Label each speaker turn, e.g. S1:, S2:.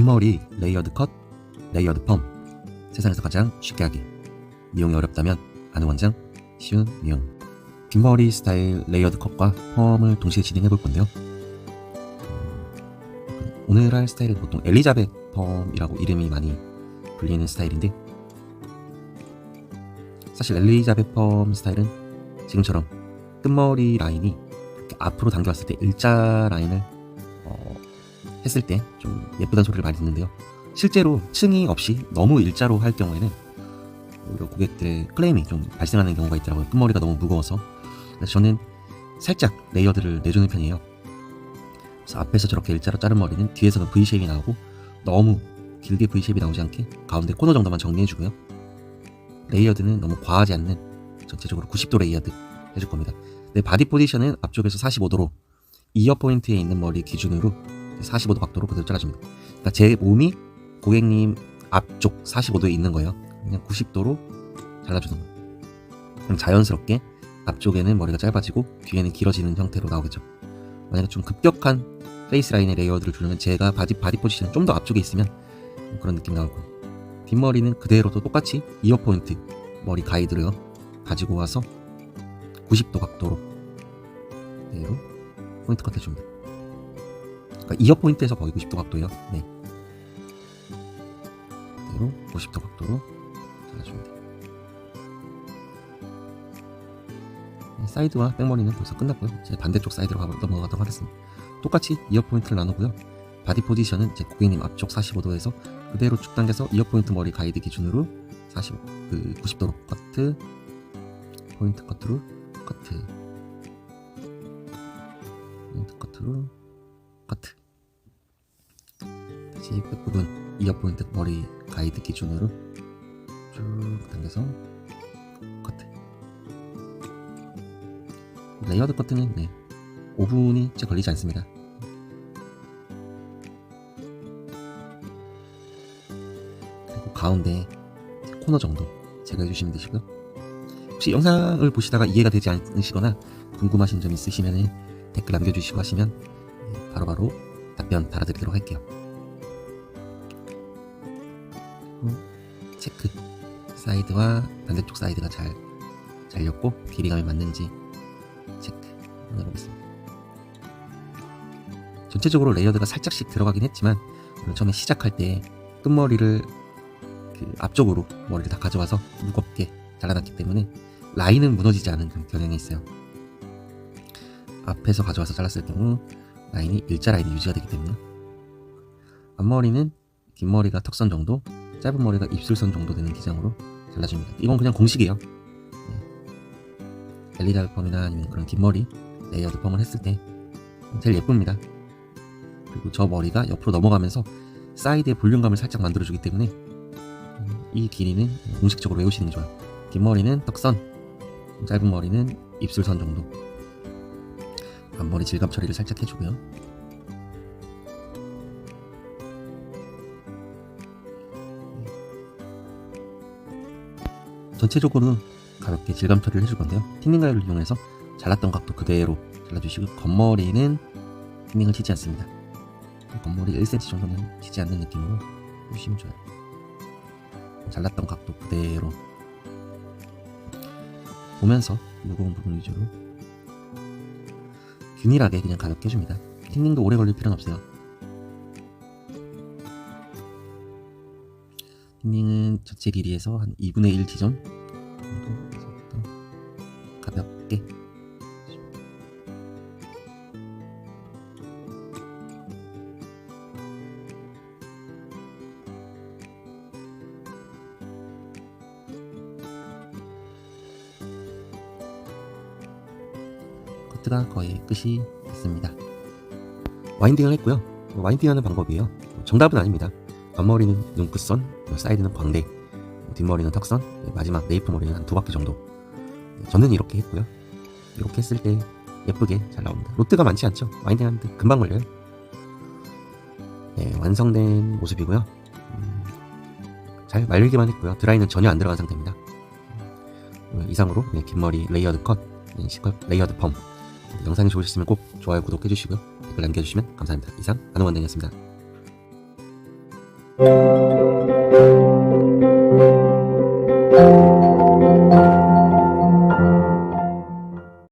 S1: 긴 머리 레이어드 컷, 레이어드 펌. 세상에서 가장 쉽게 하기. 미용이 어렵다면 아는 원장 쉬운 미용. 긴 머리 스타일 레이어드 컷과 펌을 동시에 진행해 볼 건데요. 음, 오늘 할 스타일은 보통 엘리자벳 펌이라고 이름이 많이 불리는 스타일인데 사실 엘리자벳 펌 스타일은 지금처럼 끝머리 라인이 앞으로 당겨왔을 때 일자 라인을 어, 했을 때 좀 예쁘다는 소리를 많이 듣는데요. 실제로 층이 없이 너무 일자로 할 경우에는 오히려 고객들의 클레임이 좀 발생하는 경우가 있더라고요. 끝머리가 너무 무거워서. 그래서 저는 살짝 레이어드를 내주는 편이에요. 그래서 앞에서 저렇게 일자로 자른 머리는 뒤에서는 V쉐입이 나오고 너무 길게 V쉐입이 나오지 않게 가운데 코너 정도만 정리해주고요. 레이어드는 너무 과하지 않는 전체적으로 90도 레이어드 해줄 겁니다. 내 바디 포지션은 앞쪽에서 45도로 이어 포인트에 있는 머리 기준으로 45도 각도로 그대로 잘라줍니다. 그러니까 제 몸이 고객님 앞쪽 45도에 있는 거예요. 그냥 90도로 잘라주는 거예요. 그럼 자연스럽게 앞쪽에는 머리가 짧아지고 뒤에는 길어지는 형태로 나오겠죠. 만약에 좀 급격한 페이스 라인의 레이어드를 주려면 제가 바디, 바디 포지션이 좀 더 앞쪽에 있으면 그런 느낌 나올 거예요. 뒷머리는 그대로도 똑같이 이어 포인트 머리 가이드를 가지고 와서 90도 각도로 그대로 포인트 컷 해줍니다. 그러니까 이어 포인트에서 거의 90도 각도예요. 네. 그대로 50도 각도로 잘라줍니다. 네, 사이드와 백머리는 벌써 끝났고요. 이제 반대쪽 사이드로 넘어가도록 하겠습니다. 똑같이 이어 포인트를 나누고요. 바디 포지션은 제 고객님 앞쪽 45도에서 그대로 쭉 당겨서 이어 포인트 머리 가이드 기준으로 45, 그 90도로 커트, 포인트 커트로 커트, 커트로 커트. 다시 끝부분 이어 포인트 머리 가이드 기준으로 쭉 당겨서 커트. 레이어드 커트는 네, 5분이 채 걸리지 않습니다. 그리고 가운데 코너 정도 제가 해주시면 되시고요. 혹시 영상을 보시다가 이해가 되지 않으시거나 궁금하신 점 있으시면 댓글 남겨주시고 하시면 네, 바로바로 답변 달아드리도록 할게요. 체크 사이드와 반대쪽 사이드가 잘 잘렸고 길이감이 맞는지 체크 해보겠습니다. 전체적으로 레이어드가 살짝씩 들어가긴 했지만 오늘 처음에 시작할 때 끝머리를 그 앞쪽으로 머리를 다 가져와서 무겁게 잘라놨기 때문에 라인은 무너지지 않은 그런 경향이 있어요. 앞에서 가져와서 잘랐을 경우 라인이 일자 라인이 유지가 되기 때문에 앞머리는 긴 머리가 턱선 정도, 짧은 머리가 입술선 정도 되는 기장으로 잘라줍니다. 이건 그냥 공식이에요. 네. 엘리자 펌이나 아니면 그런 긴 머리 레이어드 펌을 했을 때 제일 예쁩니다. 그리고 저 머리가 옆으로 넘어가면서 사이드의 볼륨감을 살짝 만들어주기 때문에 음, 이 길이는 공식적으로 외우시는 게 좋아요. 긴 머리는 턱선, 짧은 머리는 입술선 정도. 앞머리 질감 처리를 살짝 해주고요. 전체적으로 가볍게 질감 처리를 해줄 건데요. 틴닝 가위를 이용해서 잘랐던 각도 그대로 잘라주시고 겉머리는 틴닝을 치지 않습니다. 겉머리 1cm 정도는 치지 않는 느낌으로 해주시면 좋아요. 잘랐던 각도 그대로 보면서 무거운 부분 위주로 균일하게 그냥 가볍게 해줍니다. 틴닝도 오래 걸릴 필요는 없어요. 틴닝은 전체 길이에서 한 2분의 1 지점 정도 가볍게 커트가 거의 끝이 됐습니다. 와인딩을 했고요. 와인딩하는 방법이에요. 정답은 아닙니다. 앞머리는 눈끝선, 사이드는 광대, 뒷머리는 턱선, 마지막 네이프 머리는 한 두 바퀴 정도. 저는 이렇게 했고요. 이렇게 했을 때 예쁘게 잘 나옵니다. 로트가 많지 않죠? 와인딩 하는데 금방 걸려요. 네, 완성된 모습이고요. 음, 잘 말리기만 했고요. 드라이는 전혀 안 들어간 상태입니다. 음, 이상으로 네, 긴 머리 레이어드 컷, 네, 레이어드 펌. 영상이 좋으셨으면 꼭 좋아요, 구독해주시고요. 댓글 남겨주시면 감사합니다. 이상 안원원장이었습니다. 네.